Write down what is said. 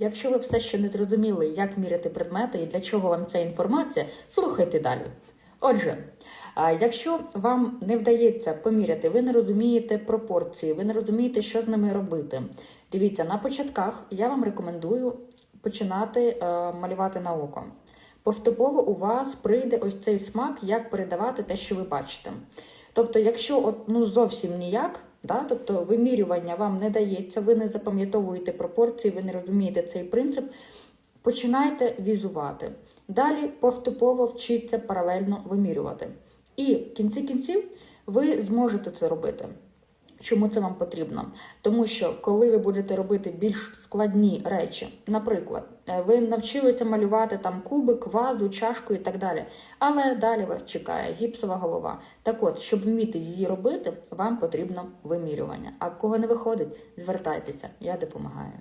Якщо ви все ще не зрозуміли, як міряти предмети і для чого вам ця інформація, слухайте далі. Отже, якщо вам не вдається поміряти, ви не розумієте пропорції, ви не розумієте, що з ними робити. Дивіться, на початках я вам рекомендую починати е, малювати на око. Поступово у вас прийде ось цей смак, як передавати те, що ви бачите. Тобто, якщо от, ну, зовсім ніяк, да, тобто вимірювання вам не дається, ви не запам'ятовуєте пропорції, ви не розумієте цей принцип, починайте візувати. Далі поступово вчіться паралельно вимірювати. І в кінці кінців ви зможете це робити. Чому це вам потрібно? Тому що коли ви будете робити більш складні речі, наприклад, е, ви навчилися малювати там кубик, вазу, чашку і так далі, але далі вас чекає гіпсова голова. Так от, щоб вміти її робити, вам потрібно вимірювання. А в кого не виходить, звертайтеся, я допомагаю.